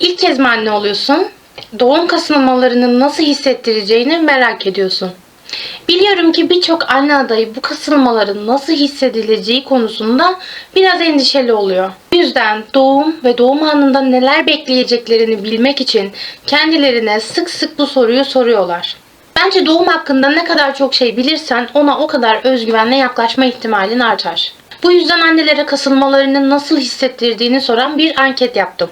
İlk kez mi anne oluyorsun? Doğum kasılmalarını nasıl hissettireceğini merak ediyorsun. Biliyorum ki birçok anne adayı bu kasılmaların nasıl hissedileceği konusunda biraz endişeli oluyor. Bu yüzden doğum ve doğum anında neler bekleyeceklerini bilmek için kendilerine sık sık bu soruyu soruyorlar. Bence doğum hakkında ne kadar çok şey bilirsen ona o kadar özgüvenle yaklaşma ihtimalin artar. Bu yüzden annelere kasılmalarını nasıl hissettirdiğini soran bir anket yaptım.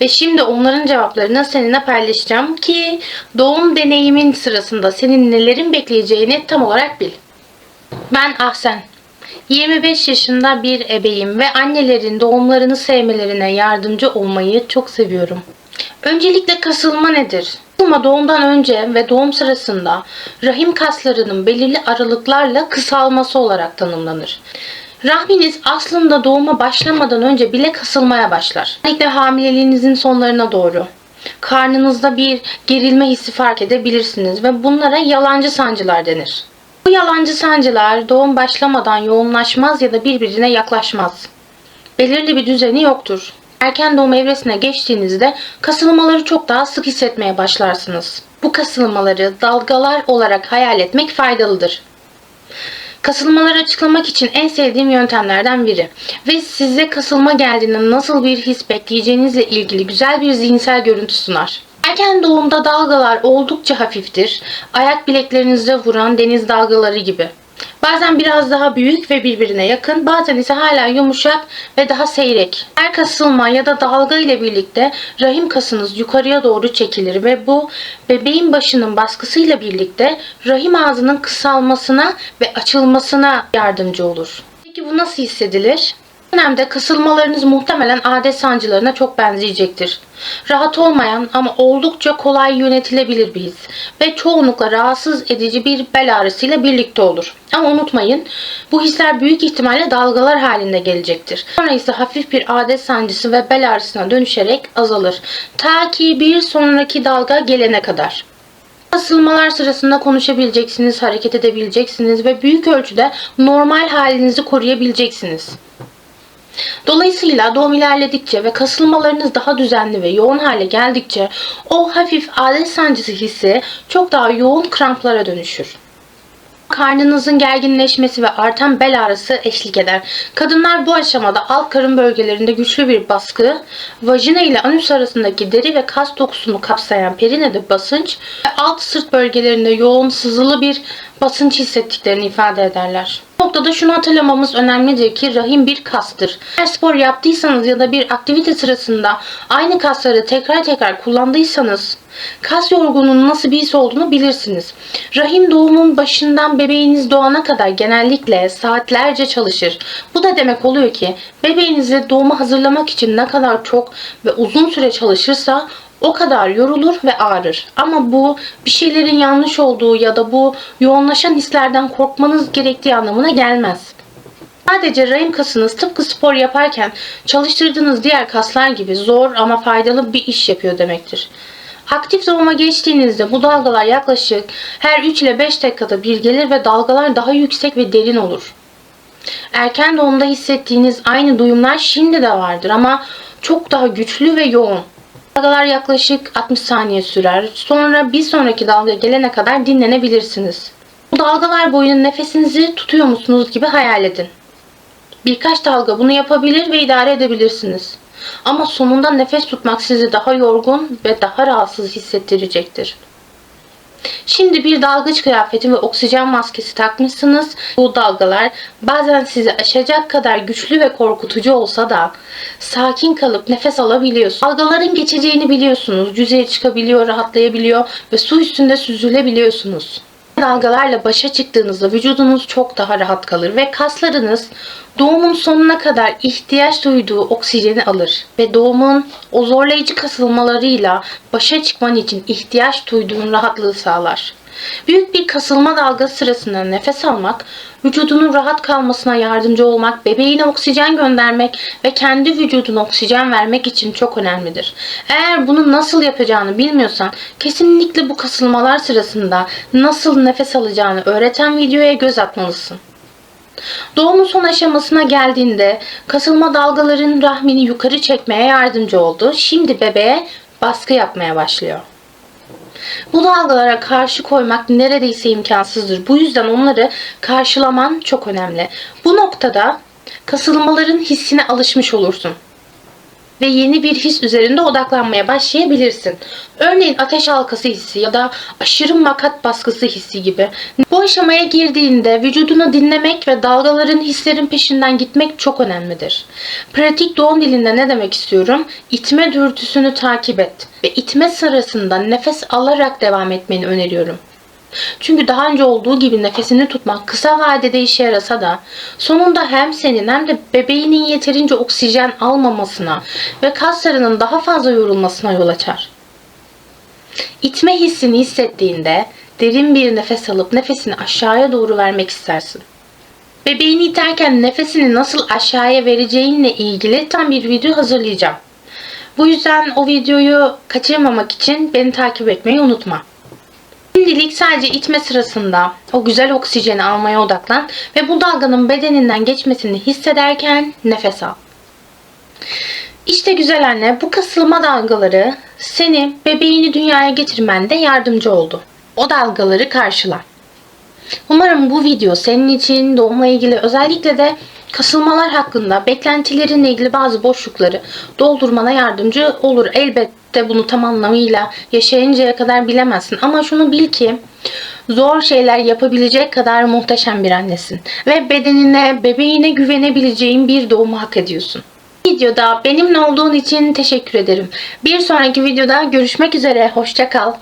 Ve şimdi onların cevaplarını seninle paylaşacağım ki doğum deneyimin sırasında senin nelerin bekleyeceğini tam olarak bil. Ben Ahsen. 25 yaşında bir ebeyim ve annelerin doğumlarını sevmelerine yardımcı olmayı çok seviyorum. Öncelikle kasılma nedir? Kasılma doğumdan önce ve doğum sırasında rahim kaslarının belirli aralıklarla kısalması olarak tanımlanır. Rahminiz aslında doğuma başlamadan önce bile kasılmaya başlar. Özellikle hamileliğinizin sonlarına doğru. Karnınızda bir gerilme hissi fark edebilirsiniz ve bunlara yalancı sancılar denir. Bu yalancı sancılar doğum başlamadan yoğunlaşmaz ya da birbirine yaklaşmaz. Belirli bir düzeni yoktur. Erken doğum evresine geçtiğinizde kasılmaları çok daha sık hissetmeye başlarsınız. Bu kasılmaları dalgalar olarak hayal etmek faydalıdır. Kasılmaları açıklamak için en sevdiğim yöntemlerden biri ve size kasılma geldiğinde nasıl bir his bekleyeceğinizle ilgili güzel bir zihinsel görüntü sunar. Erken doğumda dalgalar oldukça hafiftir. Ayak bileklerinizde vuran deniz dalgaları gibi. Bazen biraz daha büyük ve birbirine yakın, bazen ise hala yumuşak ve daha seyrek. Her kasılma ya da dalga ile birlikte rahim kasınız yukarıya doğru çekilir ve bu bebeğin başının baskısıyla birlikte rahim ağzının kısalmasına ve açılmasına yardımcı olur. Peki bu nasıl hissedilir? Dönemde kasılmalarınız muhtemelen adet sancılarına çok benzeyecektir. Rahat olmayan ama oldukça kolay yönetilebilir bir his ve çoğunlukla rahatsız edici bir bel ağrısıyla birlikte olur. Ama unutmayın bu hisler büyük ihtimalle dalgalar halinde gelecektir. Sonra ise hafif bir adet sancısı ve bel ağrısına dönüşerek azalır. Ta ki bir sonraki dalga gelene kadar. Kasılmalar sırasında konuşabileceksiniz, hareket edebileceksiniz ve büyük ölçüde normal halinizi koruyabileceksiniz. Dolayısıyla doğum ilerledikçe ve kasılmalarınız daha düzenli ve yoğun hale geldikçe o hafif adet sancısı hissi çok daha yoğun kramplara dönüşür. Karnınızın gerginleşmesi ve artan bel ağrısı eşlik eder. Kadınlar bu aşamada alt karın bölgelerinde güçlü bir baskı, vajina ile anüs arasındaki deri ve kas dokusunu kapsayan perinede basınç ve alt sırt bölgelerinde yoğun sızılı bir basınç hissettiklerini ifade ederler. Bu noktada şunu hatırlamamız önemlidir ki rahim bir kastır. Eğer spor yaptıysanız ya da bir aktivite sırasında aynı kasları tekrar tekrar kullandıysanız kas yorgunluğunun nasıl bir his olduğunu bilirsiniz. Rahim doğumun başından bebeğiniz doğana kadar genellikle saatlerce çalışır. Bu da demek oluyor ki bebeğinizi doğuma hazırlamak için ne kadar çok ve uzun süre çalışırsa o kadar yorulur ve ağrır. Ama bu bir şeylerin yanlış olduğu ya da bu yoğunlaşan hislerden korkmanız gerektiği anlamına gelmez. Sadece rahim kasınız tıpkı spor yaparken çalıştırdığınız diğer kaslar gibi zor ama faydalı bir iş yapıyor demektir. Aktif doğuma geçtiğinizde bu dalgalar yaklaşık her 3 ile 5 dakikada bir gelir ve dalgalar daha yüksek ve derin olur. Erken doğumda hissettiğiniz aynı duyumlar şimdi de vardır ama çok daha güçlü ve yoğun. Dalgalar yaklaşık 60 saniye sürer. Sonra bir sonraki dalga gelene kadar dinlenebilirsiniz. Bu dalgalar boyunca nefesinizi tutuyor musunuz gibi hayal edin. Birkaç dalga bunu yapabilir ve idare edebilirsiniz. Ama sonunda nefes tutmak sizi daha yorgun ve daha rahatsız hissettirecektir. Şimdi bir dalgıç kıyafeti ve oksijen maskesi takmışsınız. Bu dalgalar bazen sizi aşacak kadar güçlü ve korkutucu olsa da sakin kalıp nefes alabiliyorsunuz. Dalgaların geçeceğini biliyorsunuz. Yüzeye çıkabiliyor, rahatlayabiliyor ve su üstünde süzülebiliyorsunuz. Dalgalarla başa çıktığınızda vücudunuz çok daha rahat kalır ve kaslarınız doğumun sonuna kadar ihtiyaç duyduğu oksijeni alır ve doğumun o zorlayıcı kasılmalarıyla başa çıkman için ihtiyaç duyduğun rahatlığı sağlar. Büyük bir kasılma dalgası sırasında nefes almak, vücudunun rahat kalmasına yardımcı olmak, bebeğine oksijen göndermek ve kendi vücuduna oksijen vermek için çok önemlidir. Eğer bunu nasıl yapacağını bilmiyorsan kesinlikle bu kasılmalar sırasında nasıl nefes alacağını öğreten videoya göz atmalısın. Doğumun son aşamasına geldiğinde kasılma dalgaların rahmini yukarı çekmeye yardımcı oldu. Şimdi bebeğe baskı yapmaya başlıyor. Bu dalgalara karşı koymak neredeyse imkansızdır. Bu yüzden onları karşılaman çok önemli. Bu noktada kasılmaların hissine alışmış olursun ve yeni bir his üzerinde odaklanmaya başlayabilirsin. Örneğin ateş halkası hissi ya da aşırı makat baskısı hissi gibi. Bu aşamaya girdiğinde vücudunu dinlemek ve dalgaların hislerin peşinden gitmek çok önemlidir. Pratik doğum dilinde ne demek istiyorum? İtme dürtüsünü takip et ve itme sırasında nefes alarak devam etmeni öneriyorum. Çünkü daha önce olduğu gibi nefesini tutmak kısa vadede işe yarasa da sonunda hem senin hem de bebeğinin yeterince oksijen almamasına ve kaslarının daha fazla yorulmasına yol açar. İtme hissini hissettiğinde derin bir nefes alıp nefesini aşağıya doğru vermek istersin. Bebeğini iterken nefesini nasıl aşağıya vereceğinle ilgili tam bir video hazırlayacağım. Bu yüzden o videoyu kaçırmamak için beni takip etmeyi unutma. Şimdilik sadece itme sırasında o güzel oksijeni almaya odaklan ve bu dalganın bedeninden geçmesini hissederken nefes al. İşte güzel anne bu kasılma dalgaları seni bebeğini dünyaya getirmende yardımcı oldu. O dalgaları karşıla. Umarım bu video senin için doğumla ilgili özellikle de kasılmalar hakkında beklentilerinle ilgili bazı boşlukları doldurmana yardımcı olur. Elbette bunu tam anlamıyla yaşayıncaya kadar bilemezsin ama şunu bil ki zor şeyler yapabilecek kadar muhteşem bir annesin ve bedenine, bebeğine güvenebileceğin bir doğumu hak ediyorsun. Videoda benimle olduğun için teşekkür ederim. Bir sonraki videoda görüşmek üzere. Hoşça kal.